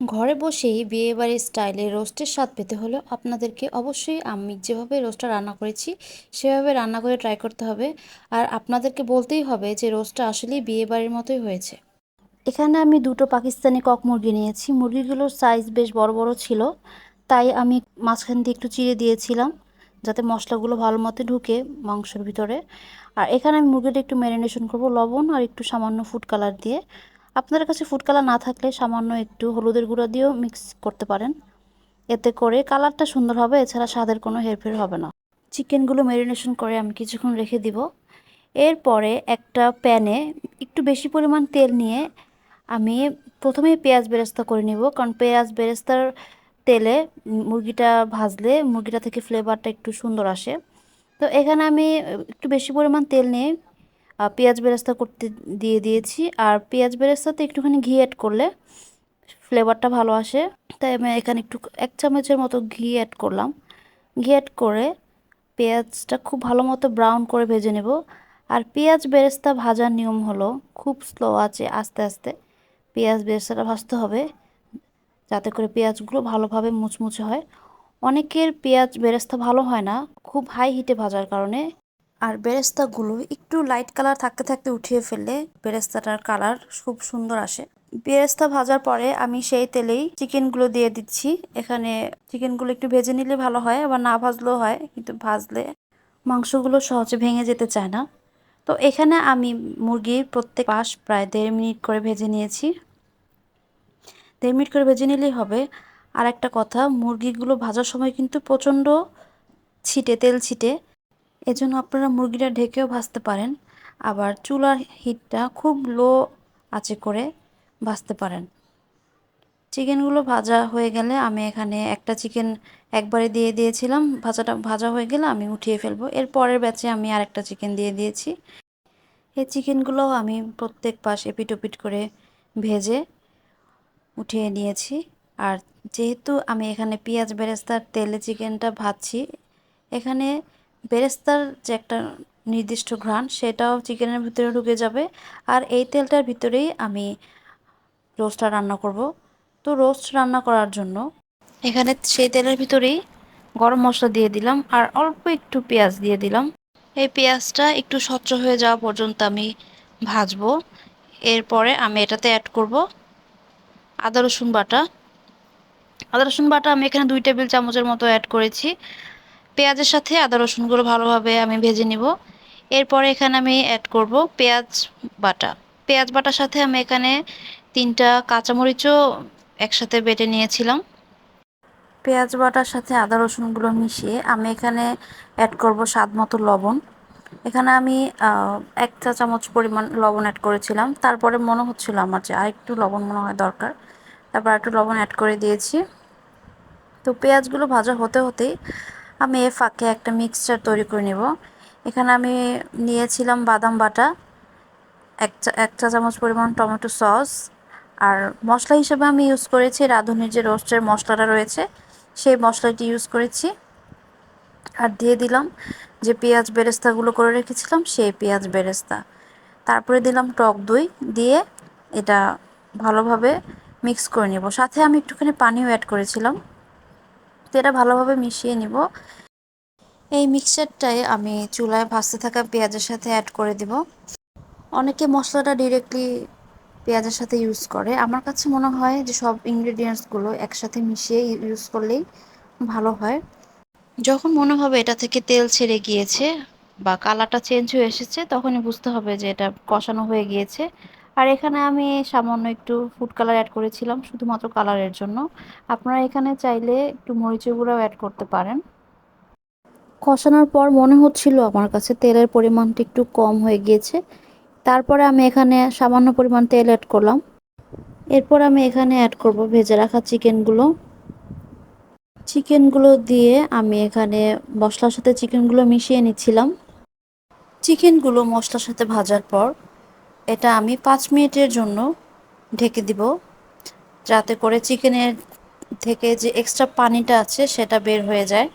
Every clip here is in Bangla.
ঘরে বসেই বিয়েবাড়ির স্টাইলে রোস্টের স্বাদ পেতে হলে আপনাদেরকে। অবশ্যই আমি যেভাবে রোস্টটা রান্না করেছি, সেভাবে রান্না করে ট্রাই করতে হবে। আর আপনাদেরকে বলতেই হবে যে রোস্টটা আসলেই বিয়েবাড়ির মতোই হয়েছে। এখানে আমি দুটো পাকিস্তানি কক মুরগি নিয়েছি। মুরগিগুলোর সাইজ বেশ বড় বড় ছিল, তাই আমি মাঝখান দিয়ে একটু চিড়ে দিয়েছিলাম, যাতে মশলাগুলো ভালো মতো ঢুকে মাংসের ভিতরে। আর এখানে আমি মুরগিটা একটু ম্যারিনেশন করব, লবণ আর একটু সামান্য ফুড কালার দিয়ে। আপনাদের কাছে ফুড কালার না থাকলে সামান্য একটু হলুদের গুঁড়া দিয়েও মিক্স করতে পারেন। এতে করে কালারটা সুন্দর হবে, এছাড়া স্বাদের কোনো হেরফের হবে না। চিকেনগুলো ম্যারিনেশন করে আমি কিছুক্ষণ রেখে দিব। এরপরে একটা প্যানে একটু বেশি পরিমাণ তেল নিয়ে আমি প্রথমে পেঁয়াজ বেরেস্তা করে নিব, কারণ পেঁয়াজ বেরেস্তার তেলে মুরগিটা ভাজলে মুরগিটা থেকে ফ্লেভারটা একটু সুন্দর আসে। তো এখানে আমি একটু বেশি পরিমাণ তেল নিয়ে পেঁয়াজ বেরেস্তা করতে দিয়ে দিয়েছি। আর পেঁয়াজ বেরেস্তাতে একটুখানি ঘি অ্যাড করলে ফ্লেভারটা ভালো আসে। তাই আমি এখানে একটু এক চামচের মতো ঘি অ্যাড করলাম। ঘি অ্যাড করে পেঁয়াজটা খুব ভালো মতো ব্রাউন করে ভেজে নেব। আর পেঁয়াজ বেরেস্তা ভাজার নিয়ম হলো খুব স্লো আছে আস্তে আস্তে পেঁয়াজ বেরেস্তাটা ভাজতে হবে। যাতে করে পেঁয়াজগুলো ভালোভাবে মুচমুচে হয়। অনেকের পেঁয়াজ বেরেস্তা ভালো হয় না, খুব হাই হিটে ভাজার কারণে। আর বেরেস্তাগুলো একটু লাইট কালার থাকতে থাকতে উঠিয়ে ফেললে বেরেস্তাটার কালার খুব সুন্দর আসে। বেরেস্তা ভাজার পরে আমি সেই তেলেই চিকেনগুলো দিয়ে দিচ্ছি। এখানে চিকেনগুলো একটু ভেজে নিলে ভালো হয়, আবার না ভাজলেও হয়, কিন্তু ভাজলে মাংসগুলো সহজে ভেঙে যেতে চায় না। তো এখানে আমি মুরগির প্রত্যেক পাশ প্রায় দেড় মিনিট করে ভেজে নিয়েছি। দেড় মিনিট করে ভেজে নিলেই হবে। আর একটা কথা, মুরগিগুলো ভাজার সময় কিন্তু প্রচণ্ড ছিটে, তেল ছিটে। এজন্য আপনারা মুরগিটা ঢেকেও ভাজতে পারেন। আবার চুলার হিটটা খুব লো আঁচে করে ভাজতে পারেন। চিকেনগুলো ভাজা হয়ে গেলে আমি এখানে একটা চিকেন একবারে দিয়ে দিয়েছিলাম। ভাজাটা ভাজা হয়ে গেলে আমি উঠিয়ে ফেলব। এর পরের ব্যাচে আমি আরেকটা চিকেন দিয়ে দিয়েছি। এই চিকেনগুলোও আমি প্রত্যেক পাশ এপিট ওপিট করে ভেজে উঠিয়ে নিয়েছি। আর যেহেতু আমি এখানে পেঁয়াজ বেরেস্তার তেলে চিকেনটা ভাজছি, এখানে বেরেস্তার যে একটা নির্দিষ্ট ঘ্রাণ, সেটাও চিকেনের ভিতরে ঢুকে যাবে। আর এই তেলটার ভিতরেই আমি রোস্টটা রান্না করব। তো রোস্ট রান্না করার জন্য এখানে সেই তেলের ভিতরেই গরম মশলা দিয়ে দিলাম আর অল্প একটু পেঁয়াজ দিয়ে দিলাম। এই পেঁয়াজটা একটু স্বচ্ছ হয়ে যাওয়া পর্যন্ত আমি ভাজবো। এরপরে আমি এটাতে অ্যাড করব আদা রসুন বাটা। আদা রসুন বাটা আমি এখানে দুই টেবিল চামচের মতো অ্যাড করেছি। পেঁয়াজের সাথে আদা রসুনগুলো ভালোভাবে আমি ভেজে নিব। এরপরে এখানে আমি অ্যাড করব পেঁয়াজ বাটা। পেঁয়াজ বাটার সাথে আমি এখানে তিনটা কাঁচামরিচও একসাথে বেটে নিয়েছিলাম। পেঁয়াজ বাটার সাথে আদা রসুনগুলো মিশিয়ে আমি এখানে অ্যাড করব স্বাদ মতো লবণ। এখানে আমি এক চা চামচ পরিমাণ লবণ অ্যাড করেছিলাম। তারপরে মনে হচ্ছিল আমার যে আরেকটু লবণ মনে হয় দরকার। তারপর একটু লবণ অ্যাড করে দিয়েছি। তো পেঁয়াজগুলো ভাজা হতে হতেই আমি এ ফাঁকে একটা মিক্সচার তৈরি করে নেব। এখানে আমি নিয়েছিলাম বাদাম বাটা, এক এক চা চামচ পরিমাণ টমেটো সস, আর মশলা হিসেবে আমি ইউজ করেছি রাঁধুনির যে রোস্টের মশলাটা রয়েছে, সেই মশলাটি ইউজ করেছি। আর দিয়ে দিলাম যে পেঁয়াজ বেরেস্তাগুলো করে রেখেছিলাম, সেই পেঁয়াজ বেরেস্তা। তারপরে দিলাম টক দই, দিয়ে এটা ভালোভাবে মিক্স করে নেব। সাথে আমি একটুখানি পানিও অ্যাড করেছিলাম। তো এটা ভালোভাবে মিশিয়ে নিব। এই মিক্সচারটাই আমি চুলায় ভাজতে থাকা পেঁয়াজের সাথে অ্যাড করে দিব। অনেকে মশলাটা ডিরেক্টলি পেঁয়াজের সাথে ইউজ করে। আমার কাছে মনে হয় যে সব ইনগ্রেডিয়েন্টসগুলো একসাথে মিশিয়ে ইউজ করলেই ভালো হয়। যখন মনে হবে এটা থেকে তেল ছেড়ে গিয়েছে বা কালারটা চেঞ্জ হয়ে এসেছে, তখনই বুঝতে হবে যে এটা কষানো হয়ে গিয়েছে। আর এখানে আমি সামান্য একটু ফুড কালার অ্যাড করেছিলাম, শুধুমাত্র কালারের জন্য। আপনারা এখানে চাইলে একটু মরিচের গুঁড়াও অ্যাড করতে পারেন। কষানোর পর মনে হচ্ছিল আমার কাছে তেলের পরিমাণটা একটু কম হয়ে গিয়েছে। তারপরে আমি এখানে সামান্য পরিমাণ তেল অ্যাড করলাম। এরপর আমি এখানে অ্যাড করব ভেজে রাখা চিকেনগুলো। চিকেনগুলো দিয়ে আমি এখানে মশলার সাথে চিকেনগুলো মিশিয়ে নিচ্ছিলাম। চিকেনগুলো মশলার সাথে ভাজার পর এটা আমি পাঁচ মিনিটের জন্য ঢেকে দিব। যাতে করে চিকেনের থেকে যে এক্সট্রা পানিটা আছে সেটা বের হয়ে যায়।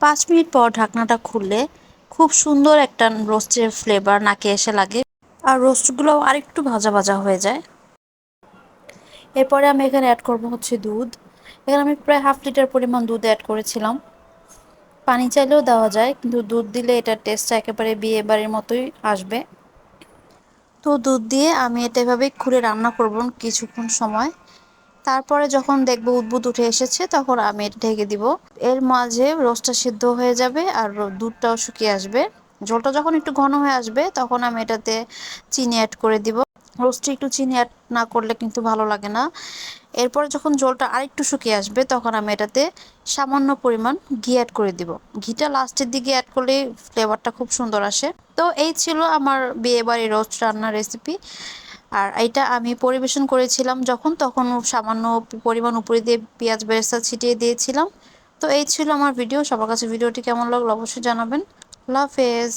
পাঁচ মিনিট পর ঢাকনাটা খুললে খুব সুন্দর একটা রোস্টের ফ্লেভার নাকে এসে লাগে। আর রোস্টগুলো আরেকটু ভাজা ভাজা হয়ে যায়। এরপরে আমি এখানে অ্যাড করব হচ্ছে দুধ। এখানে আমি প্রায় হাফ লিটার পরিমাণ দুধ অ্যাড করেছিলাম। পানি চাইলেও দেওয়া যায়, কিন্তু দুধ দিলে এটার টেস্টটা একেবারে বিয়ে বাড়ির মতোই আসবে। তো দুধ দিয়ে আমি এটা এভাবে খুলে রান্না করব কিছুক্ষণ সময়। তারপরে যখন দেখব উদ্ভুত উঠে এসেছে, তখন আমি এটা ঢেকে দিব। এর মাঝে রোস্টটা সিদ্ধ হয়ে যাবে আর দুধটাও শুকিয়ে আসবে। জলটা যখন একটু ঘন হয়ে আসবে, তখন আমি এটাতে চিনি অ্যাড করে দিব। রোস্টে একটু চিনি অ্যাড না করলে কিন্তু ভালো লাগে না। এরপরে যখন জলটা আরেকটু শুকিয়ে আসবে, তখন আমি এটাতে সামান্য পরিমাণ ঘি অ্যাড করে দিব। ঘিটা লাস্টের দিকে অ্যাড করলে ফ্লেভারটা খুব সুন্দর আসে। তো এই ছিল আমার বিয়ে বাড়ির রোস্ট রান্নার রেসিপি আর এটা আমি পরিবেশন করেছিলাম যখন, তখন সামান্য পরিমাণ উপরে দিয়ে পেঁয়াজ বেরেস্তা ছিটিয়ে দিয়েছিলাম। তো এই ছিল আমার ভিডিও সবার কাছে ভিডিওটি কেমন লাগল অবশ্যই জানাবেন। হাফেজ।